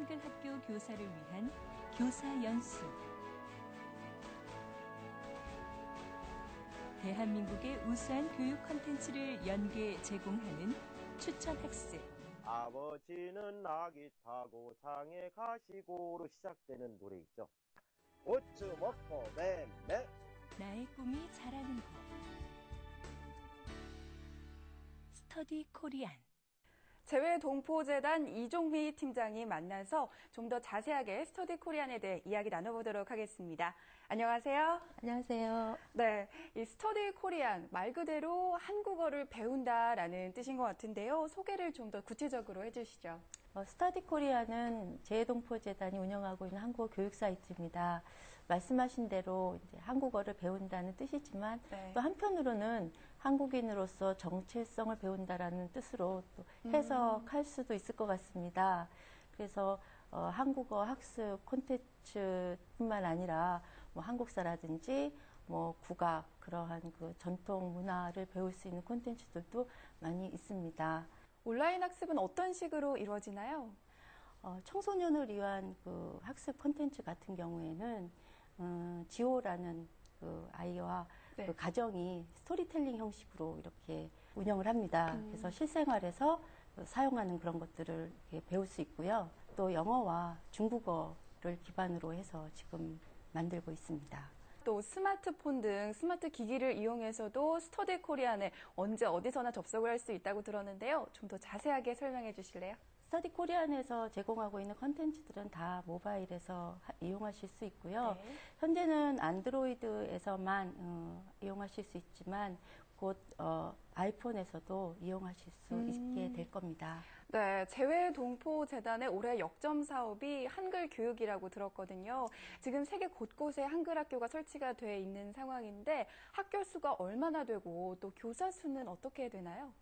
한글 학교 교사를 위한 교사 연수. 대한민국의 우수한 교육 콘텐츠를 연계 제공하는 추천 학습. 아버지는 나귀 타고 장에 가시고로 시작되는 노래 있죠. 오츠 먹고 맴매 나의 꿈이 자라는 곳. 스터디 코리안. 재외동포재단 이종미 팀장이 만나서 좀 더 자세하게 스터디 코리안에 대해 이야기 나눠보도록 하겠습니다. 안녕하세요. 안녕하세요. 네, 이 스터디 코리안 말 그대로 한국어를 배운다라는 뜻인 것 같은데요. 소개를 좀 더 구체적으로 해주시죠. 어, 스터디 코리아는 재해동포재단이 운영하고 있는 한국어 교육 사이트입니다. 말씀하신 대로 이제 한국어를 배운다는 뜻이지만 네. 또 한편으로는 한국인으로서 정체성을 배운다라는 뜻으로 또 해석할 수도 있을 것 같습니다. 그래서 어, 한국어 학습 콘텐츠뿐만 아니라 뭐 한국사라든지 뭐 국악 그러한 그 전통 문화를 배울 수 있는 콘텐츠들도 많이 있습니다. 온라인 학습은 어떤 식으로 이루어지나요? 어, 청소년을 위한 그 학습 콘텐츠 같은 경우에는 음, 지호라는 그 아이와 네. 그 가정이 스토리텔링 형식으로 이렇게 운영을 합니다. 음. 그래서 실생활에서 그 사용하는 그런 것들을 배울 수 있고요. 또 영어와 중국어를 기반으로 해서 지금 만들고 있습니다. 또 스마트폰 등 스마트 기기를 이용해서도 스터디 코리안에 언제 어디서나 접속을 할 수 있다고 들었는데요. 좀 더 자세하게 설명해 주실래요? 스터디 코리안에서 제공하고 있는 컨텐츠들은 다 모바일에서 하- 이용하실 수 있고요. 네. 현재는 안드로이드에서만 어, 이용하실 수 있지만 곧 어, 아이폰에서도 이용하실 수 음. 있게 될 겁니다. 네, 재외동포재단의 올해 역점 사업이 한글 교육이라고 들었거든요. 지금 세계 곳곳에 한글 학교가 설치가 돼 있는 상황인데 학교 수가 얼마나 되고 또 교사 수는 어떻게 되나요?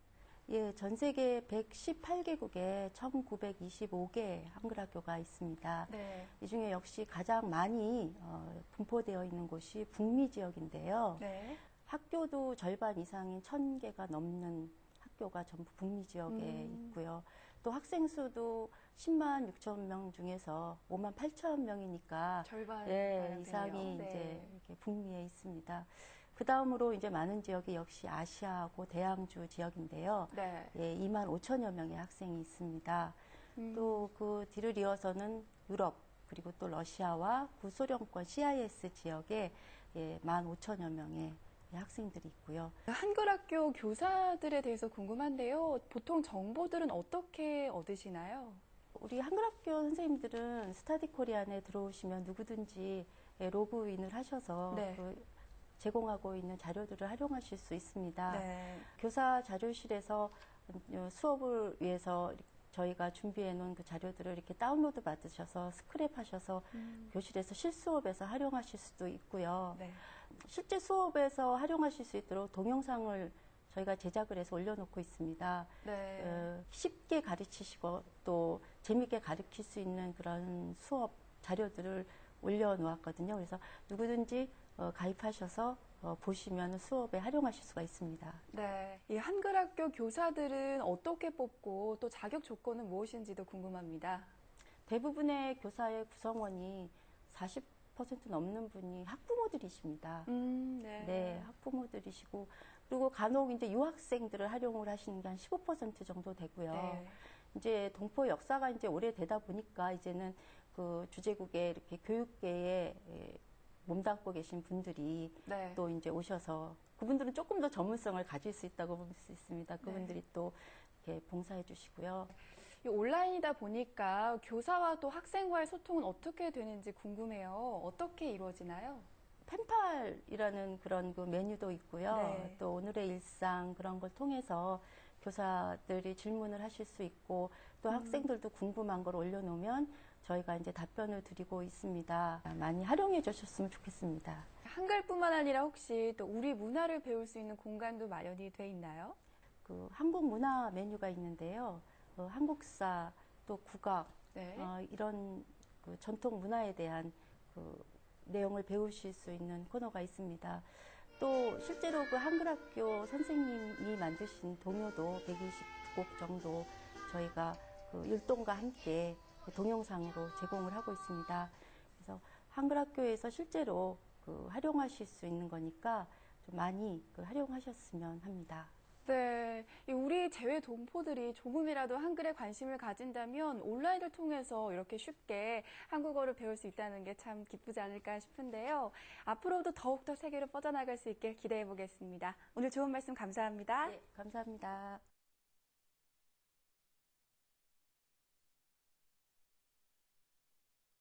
예, 전 세계 118개국에 1925개 한글 학교가 있습니다. 네. 이 중에 역시 가장 많이 어, 분포되어 있는 곳이 북미 지역인데요. 네. 학교도 절반 이상인 천 개가 넘는 학교가 전부 북미 지역에 음. 있고요. 또 학생 수도 10만 6천 명 중에서 5만 8천 명이니까 절반 예. 이상이 네. 이제 북미에 있습니다. 그 다음으로 이제 많은 지역이 역시 아시아하고 대양주 지역인데요. 네. 예, 2만 5천여 명의 학생이 있습니다. 음. 또그 뒤를 이어서는 유럽 그리고 또 러시아와 구소련권 CIS 지역에 예, 1만 5천여 명의 학생들이 있고요. 한글 학교 교사들에 대해서 궁금한데요. 보통 정보들은 어떻게 얻으시나요? 우리 한글 학교 선생님들은 스타디 코리안에 들어오시면 누구든지 예, 로그인을 하셔서 네. 그 제공하고 있는 자료들을 활용하실 수 있습니다. 네. 교사 자료실에서 어, 수업을 위해서 저희가 준비해 놓은 그 자료들을 이렇게 다운로드 받으셔서 스크랩하셔서 교실에서 실수업에서 활용하실 수도 있고요. 네. 실제 수업에서 활용하실 수 있도록 동영상을 저희가 제작을 해서 올려놓고 있습니다. 네. 어, 쉽게 가르치시고 또 재밌게 가르칠 수 있는 그런 수업 자료들을 올려놓았거든요. 그래서 누구든지 어, 가입하셔서 어, 보시면 수업에 활용하실 수가 있습니다. 네. 이 한글 학교 교사들은 어떻게 뽑고 또 자격 조건은 무엇인지도 궁금합니다. 대부분의 교사의 구성원이 40% 넘는 분이 학부모들이십니다. 음, 네. 네, 학부모들이시고 그리고 간혹 이제 유학생들을 활용을 하시는 게 한 15% 정도 되고요. 네. 이제 동포 역사가 이제 오래되다 보니까 이제는 그 주제국의 이렇게 교육계에 에, 몸담고 계신 분들이 네. 또 이제 오셔서 그분들은 조금 더 전문성을 가질 수 있다고 볼 수 있습니다. 네. 그분들이 또 이렇게 봉사해 주시고요. 이 온라인이다 보니까 교사와 또 학생과의 소통은 어떻게 되는지 궁금해요. 어떻게 이루어지나요? 펜팔이라는 그런 그 메뉴도 있고요. 네. 또 오늘의 일상 그런 걸 통해서 교사들이 질문을 하실 수 있고 음. 또 학생들도 궁금한 걸 올려놓으면 저희가 이제 답변을 드리고 있습니다. 많이 활용해 주셨으면 좋겠습니다. 한글뿐만 아니라 혹시 또 우리 문화를 배울 수 있는 공간도 마련이 돼 있나요? 그 한국 문화 메뉴가 있는데요. 어, 한국사 또 국악 네. 어, 이런 그 전통 문화에 대한 그 내용을 배우실 수 있는 코너가 있습니다. 또 실제로 그 한글학교 선생님이 만드신 동요도 120곡 정도 저희가 그 율동과 함께 그 동영상으로 제공을 하고 있습니다. 그래서 한글학교에서 실제로 그 활용하실 수 있는 거니까 좀 많이 그 활용하셨으면 합니다. 네, 이 우리 재외 동포들이 조금이라도 한글에 관심을 가진다면 온라인을 통해서 이렇게 쉽게 한국어를 배울 수 있다는 게 참 기쁘지 않을까 싶은데요. 앞으로도 더욱더 세계로 뻗어나갈 수 있게 기대해 보겠습니다. 오늘 좋은 말씀 감사합니다. 네, 감사합니다.